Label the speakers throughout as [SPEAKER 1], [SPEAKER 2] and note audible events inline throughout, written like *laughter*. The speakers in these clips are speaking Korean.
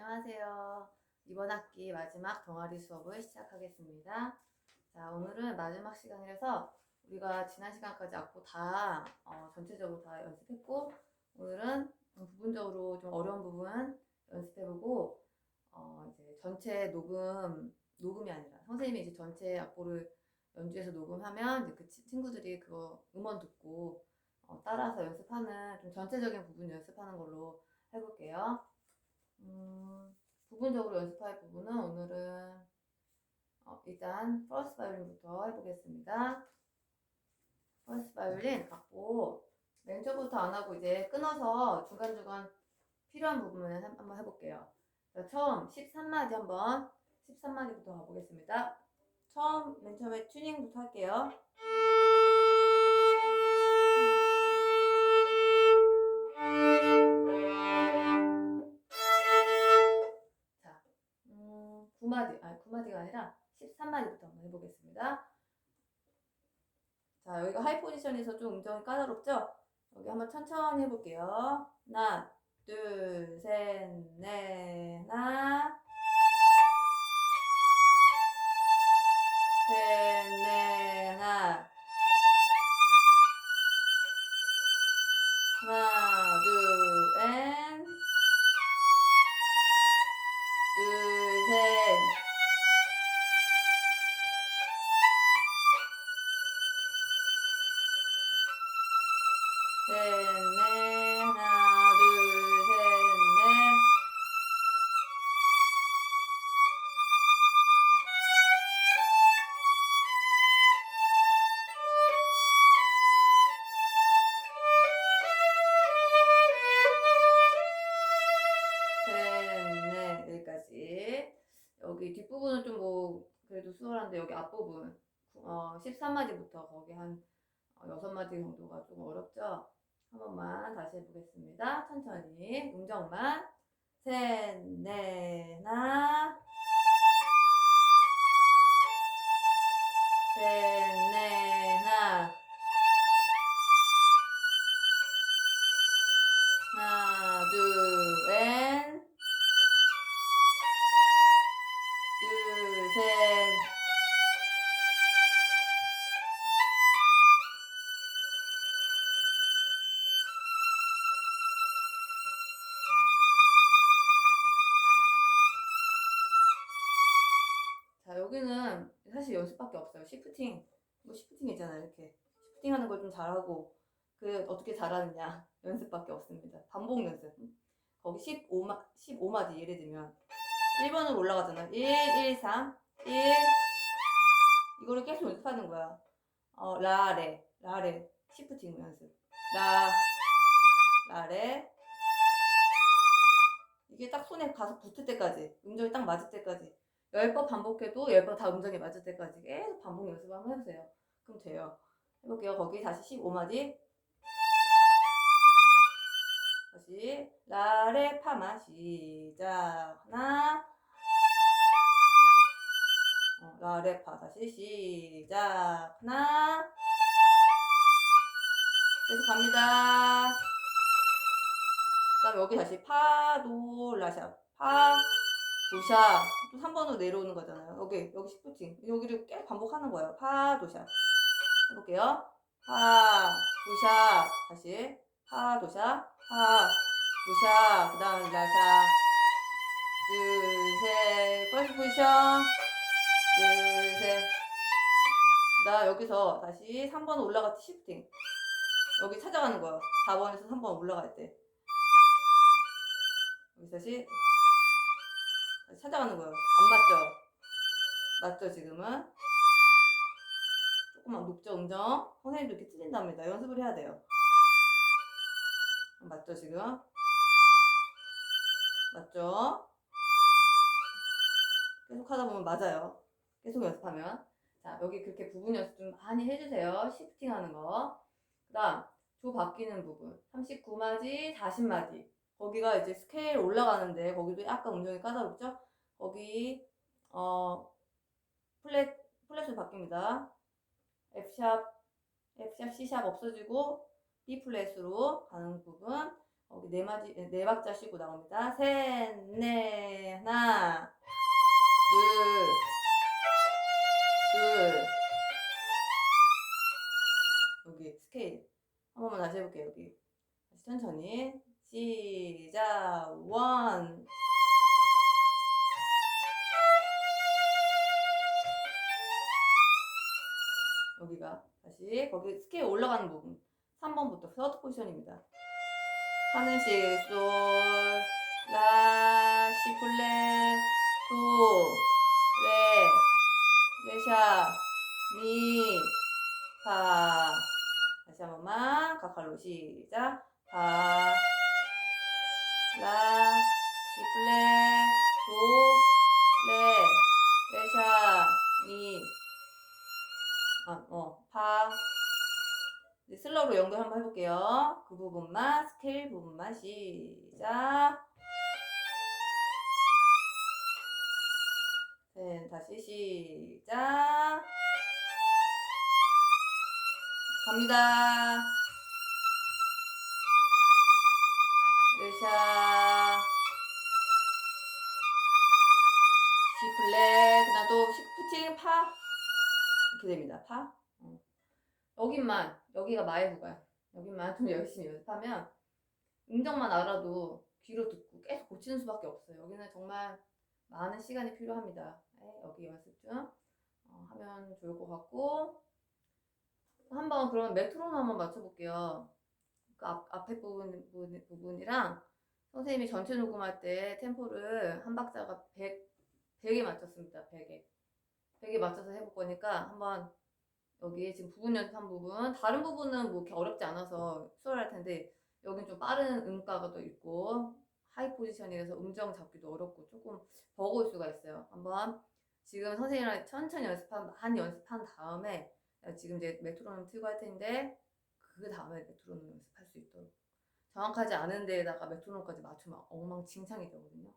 [SPEAKER 1] 안녕하세요. 이번 학기 마지막 동아리 수업을 시작하겠습니다. 자, 오늘은 마지막 시간이라서 우리가 지난 시간까지 악보 다 어, 전체적으로 다 연습했고 오늘은 부분적으로 좀 어려운 부분 연습해보고 어, 이제 전체 녹음 녹음이 아니라 선생님이 이제 전체 악보를 연주해서 녹음하면 그 치- 친구들이 그거 음원 듣고 어, 따라서 연습하는 좀 전체적인 부분 연습하는 걸로 해볼게요. 음, 부분적으로 연습할 부분은 오늘은 어, 일단 퍼스트 바이올린부터 해보겠습니다. 퍼스트 바이올린 갖고 맨 처음부터 안 하고 이제 끊어서 중간중간 필요한 부분을 한- 한번 해볼게요. 자, 처음 13마디 한번 13마디부터 가보겠습니다. 처음 맨 처음에 튜닝부터 할게요. 9마디, 아니 9마디가 아니라 13마디부터 한번 해보겠습니다. 자, 여기가 하이 포지션에서 좀 음정이 까다롭죠? 여기 한번 천천히 해볼게요. 하나, 둘, 셋, 넷, 하나, 셋, 넷, 하나. 하나, 둘, 엔. 둘, 셋. 셋, 여기 뒷부분은 좀 뭐, 그래도 수월한데, 여기 앞부분. 어, 13마디부터 거기 한 어, 6마디 정도가 좀 어렵죠? 한 번만 다시 해보겠습니다. 천천히. 음정만. 셋, 넷, 하나. 셋, 넷, 하나. 하나, 둘, 셋. 자, 여기는 사실 연습밖에 없어요. 시프팅. 뭐 시프팅 있잖아요. 이렇게. 시프팅 하는 걸 좀 잘하고. 그, 어떻게 잘하느냐. *laughs* 연습밖에 없습니다. 반복 연습. 거기 15마, 15마디 예를 들면. 1번으로 올라가잖아. 1, 1, 3, 1. 이거를 계속 연습하는 거야. 어, 라, 레, 라, 레. 시프팅 연습. 라, 라, 레. 이게 딱 손에 가서 붙을 때까지. 음정이 딱 맞을 때까지. 10번 반복해도 10번 다 음정이 맞을 때까지 계속 반복 연습 한번 해보세요. 그럼 돼요. 해볼게요. 거기 다시 15마디. 다시 라 레 파마 시작 하나 어, 라레 파 다시 시작 하나? 계속 갑니다. 그 다음 여기 다시 파도 라샵 파 도샵 또 3번으로 내려오는 거잖아요. 여기 여기 시프팅. 여기를 계속 반복하는 거예요. 파 도샵 해볼게요. 파 도샵 다시 파 도샵 파 도샵 그 다음 라샵 둘셋. 퍼스트 포지션 둘 셋 나 여기서 다시 3번 올라갈 때 시프팅 여기 찾아가는 거예요. 4번에서 3번 올라갈 때 여기 다시 찾아가는 거예요. 안 맞죠? 맞죠, 지금은? 조금만 높죠, 음정? 선생님도 이렇게 틀린답니다. 연습을 해야 돼요. 맞죠, 지금? 맞죠? 계속 하다 보면 맞아요. 계속 연습하면. 자, 여기 그렇게 부분 연습 좀 많이 해주세요. 시프팅 하는 거. 그 다음, 조 바뀌는 부분. 39마디, 40마디. 거기가 이제 스케일 올라가는데, 거기도 약간 음정이 까다롭죠? 거기, 어, 플랫, 플랫으로 바뀝니다. F샵, F샵, C샵 없어지고, B 플랫으로 가는 부분. 거기 네 마디 네 박자 쉬고 나옵니다. 셋, 넷, 하나, 둘, 둘. 여기 스케일 한 번만 다시 해볼게요. 여기 다시 천천히 시작 원. 여기가 다시 거기 스케일 올라가는 부분 3번부터 서드 포지션입니다. 하늘씩 솔, 라, 시 플랫, 도, 레, 레샤, 미, 파. 다시 한 번만 가칼로 시작. 파, 라, 시 플랫, 도, 레, 레샤, 미. 아, 어, 파. 슬로우로 연결 한번 해볼게요. 그 부분만, 스케일 부분만 시작. 네, 다시 시작. 갑니다. 레샤. C 플랫, 그다음 또 시프팅 파. 이렇게 됩니다. 파. 어. 여기만 여기가 마이브가 여기만 좀 열심히 연습하면 음정만 알아도 귀로 듣고 계속 고치는 수밖에 없어요. 여기는 정말 많은 시간이 필요합니다. 네, 여기 연습 좀 어, 하면 좋을 것 같고 한번 그럼 메트로놈 한번 맞춰볼게요. 그 앞, 앞에 부분, 부분, 부분 이랑 선생님이 전체 녹음할 때 템포를 한 박자가 100, 100에 맞췄습니다. 100에. 100에 맞춰서 해볼 거니까 한번 여기 지금 부분 연습한 부분 다른 부분은 뭐 이렇게 어렵지 않아서 수월할 텐데 여긴 좀 빠른 음가가 또 있고 하이 포지션이라서 음정 잡기도 어렵고 조금 버거울 수가 있어요. 한번 지금 선생님이랑 천천히 연습한 한 연습한 다음에 지금 이제 메트로놈 틀고 할 텐데 그 다음에 메트로놈 연습할 수 있도록 정확하지 않은 데에다가 메트로놈까지 맞추면 엉망진창이 되거든요.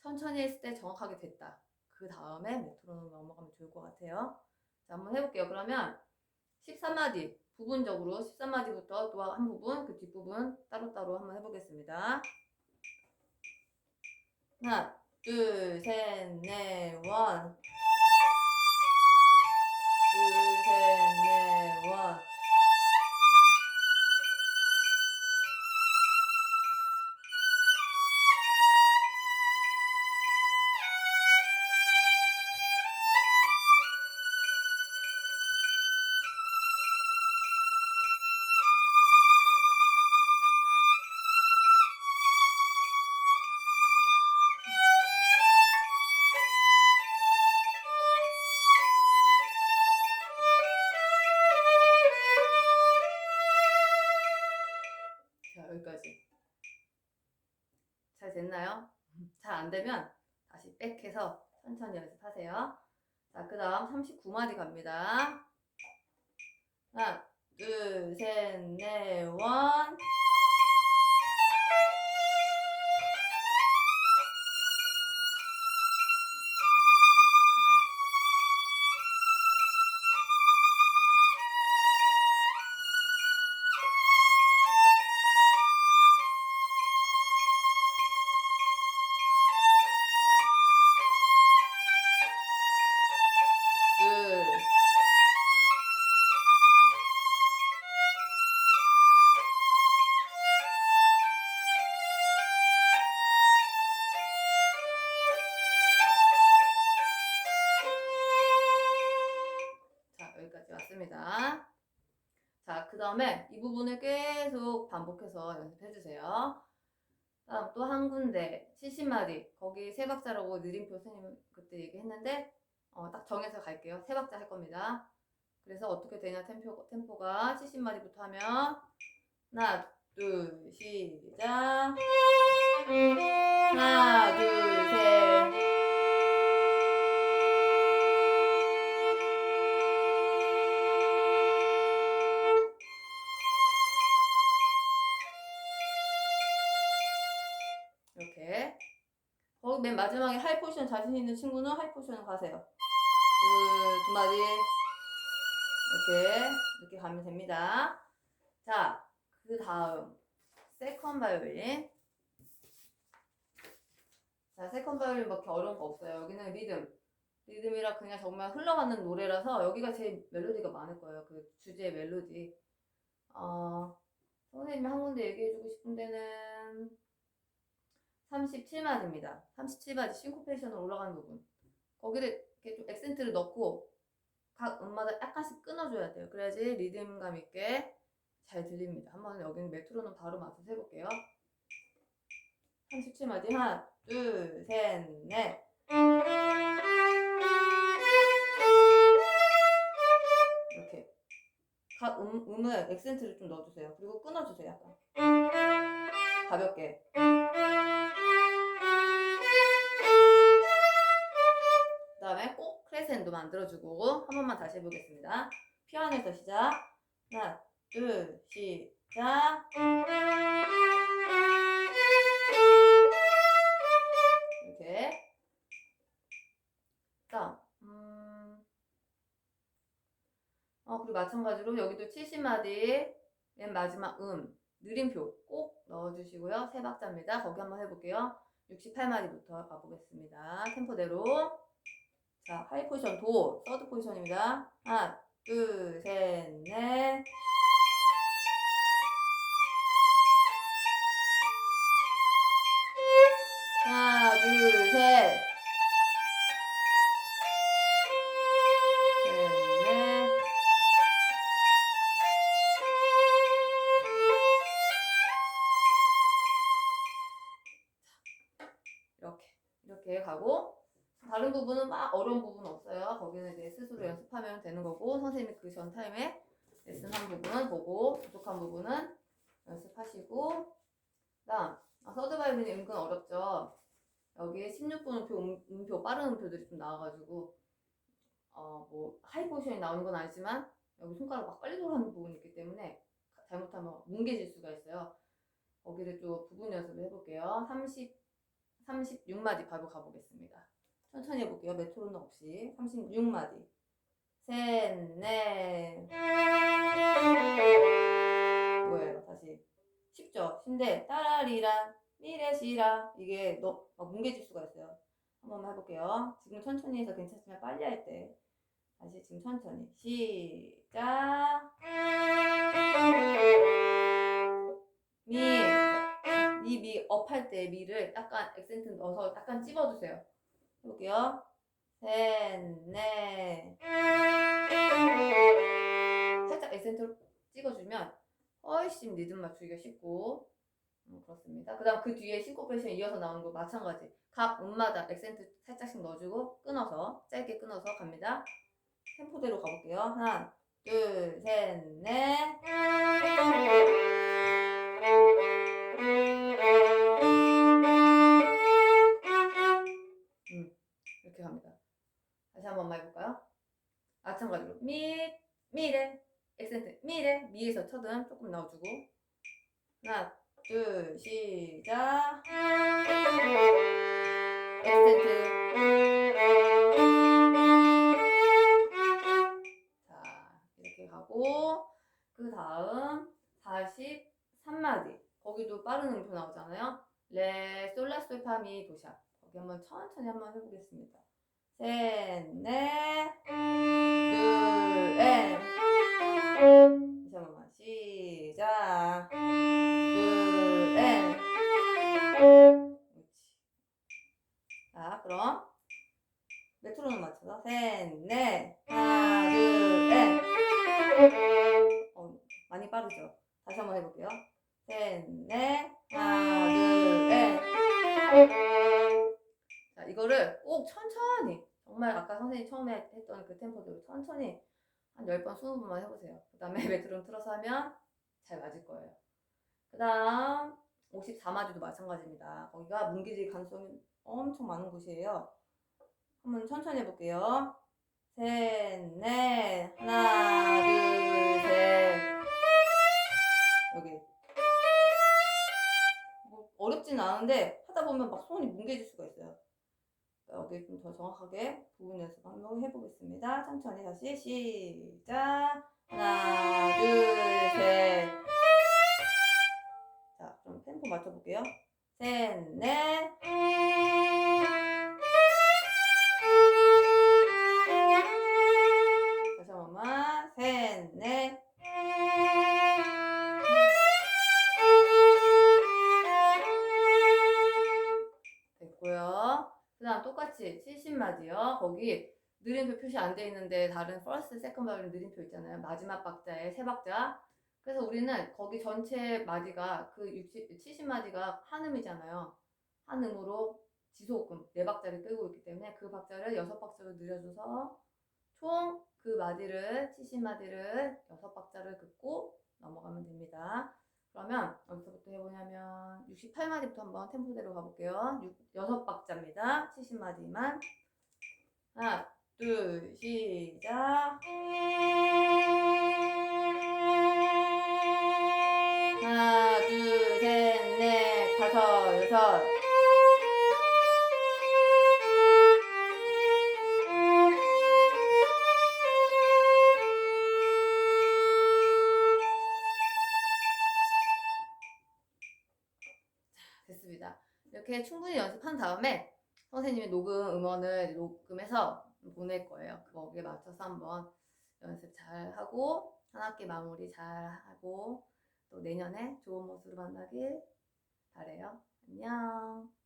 [SPEAKER 1] 천천히 했을 때 정확하게 됐다. 그 다음에 메트로놈 넘어가면 좋을 것 같아요. 자, 한번 해볼게요. 그러면 13마디 부분적으로 13마디부터 또 한 부분 그 뒷부분 따로따로 한번 해보겠습니다. 하나, 둘, 셋, 넷, 원. 잘 안 되면 다시 백해서 천천히 연습하세요. 자, 그 다음 39마디 갑니다. 하나, 둘, 셋, 넷, 원. 반복해서 연습해 주세요. 다음 또 한 군데 70마디 거기 세 박자라고 느림표 선생님 그때 얘기했는데 어, 딱 정해서 갈게요. 세 박자 할 겁니다. 그래서 어떻게 되냐 템포, 템포가 70마디부터 하면 하나 둘 시작 하나 둘셋 마지막에 하이 포지션 자신 있는 친구는 하이 포지션 가세요. 둘, 두 마디. 이렇게, 이렇게 가면 됩니다. 자, 그 다음. 세컨 바이올린. 자, 세컨 바이올린 뭐 이렇게 어려운 거 없어요. 여기는 리듬. 리듬이라 그냥 정말 흘러가는 노래라서 여기가 제일 멜로디가 많을 거예요. 그 주제의 멜로디. 어, 선생님이 한 군데 얘기해주고 싶은 데는 37마디입니다. 37마디 싱코페이션으로 올라가는 부분. 거기를 이렇게 좀 액센트를 넣고 각 음마다 약간씩 끊어줘야 돼요. 그래야지 리듬감 있게 잘 들립니다. 한번 여기는 메트로놈 바로 맞춰서 해볼게요. 37마디 하나, 둘, 셋, 넷. 이렇게 각 음, 음을 액센트를 좀 넣어주세요. 그리고 끊어주세요. 약간 가볍게. 꼭 크레센도 만들어주고 한 번만 다시 해보겠습니다. 피아노에서 시작. 하나, 둘, 시작. 이렇게. 다음, 음, 어, 그리고 마찬가지로 여기도 70마디 맨 마지막 음, 느림표 꼭 넣어주시고요. 세 박자입니다. 거기 한번 해볼게요. 68마디부터 가보겠습니다. 템포대로. 자, 하이 포지션 도, 서드 포지션입니다. 하나, 둘, 셋, 넷. 하나, 둘, 셋. 선생님이 그 전 타임에 레슨한 부분은 보고, 부족한 부분은 연습하시고, 다음, 아, 서드 바이올린이 은근 어렵죠. 여기에 16분 음표, 음, 음표, 빠른 음표들이 좀 나와가지고, 어, 뭐, 하이 포지션이 나오는 건 아니지만, 여기 손가락 막 빨리 돌아가는 부분이 있기 때문에, 가- 잘못하면 뭉개질 수가 있어요. 거기를 좀 부분 연습을 해볼게요. 30, 36마디 바로 가보겠습니다. 천천히 해볼게요. 메트로놈 없이. 36마디. 셋, 넷. 뭐예요? 다시. 쉽죠? 근데 따라리라, 미래시라. 이게 너, 막 뭉개질 수가 있어요. 한번 해볼게요. 지금 천천히 해서 괜찮지만 빨리 할 때. 다시 지금 천천히. 시작. 미. 이 미, 업 할 때 미를 약간 액센트 넣어서 약간 찝어주세요. 해볼게요. 셋, 넷. 살짝 액센트로 찍어주면 훨씬 리듬 맞추기가 쉽고 음, 그렇습니다. 그 다음 그 뒤에 싱코페이션 이어서 나오는 거 마찬가지. 각 음마다 액센트 살짝씩 넣어주고 끊어서 짧게 끊어서 갑니다. 템포대로 가볼게요. 하나, 둘, 셋, 넷. 다시 한 번만 해볼까요? 마찬가지로 미, 미래, 액센트 미래, 미에서 첫음 조금 넣어주고. 하나, 둘, 시작. 액센트 자, 이렇게 가고. 그 다음 43마디. 거기도 빠른 음표 나오잖아요. 레, 솔라, 솔, 파, 미, 도샤. 거기 한번 천천히 한번 해보겠습니다 셋, 넷, 둘, 한 번만 시작. 10번, 20번만 해보세요. 그 다음에 메트론 틀어서 하면 잘 맞을 거예요. 그 다음 54마디도 마찬가지입니다. 거기가 뭉개질 가능성이 엄청 많은 곳이에요. 한번 천천히 해볼게요. 셋, 넷, 하나, 둘, 셋. 여기. 뭐 어렵진 않은데 하다 보면 막 손이 뭉개질 수가 있어요. 여기 좀 더 정확하게 부분 연습 한번 해보겠습니다. 천천히 다시 시작. 하나, 둘, 셋. 자, 그럼 템포 맞춰볼게요. 셋, 넷. 70마디요. 거기 느림표 표시 안 돼 있는데 다른 first, second 바이올린 느림표 있잖아요. 마지막 박자에 세 박자. 그래서 우리는 거기 전체 마디가 그 60, 70마디가 한 음이잖아요. 한 음으로 지속음 네 박자를 끌고 있기 때문에 그 박자를 여섯 박자로 늘려줘서 총 그 마디를 70마디를 여섯 박자를 긋고 넘어가면 됩니다. 그러면 어디서부터 해보냐면 68마디부터 한번 템포대로 가볼게요. 6, 6박자입니다. 70마디만. 하나, 둘, 시작. 하나, 둘, 셋, 넷, 다섯, 여섯. 됐습니다. 이렇게 충분히 연습한 다음에 선생님이 녹음 음원을 녹음해서 보낼 거예요. 거기에 맞춰서 한번 연습 잘 하고 한 학기 마무리 잘 하고 또 내년에 좋은 모습으로 만나길 바래요. 안녕.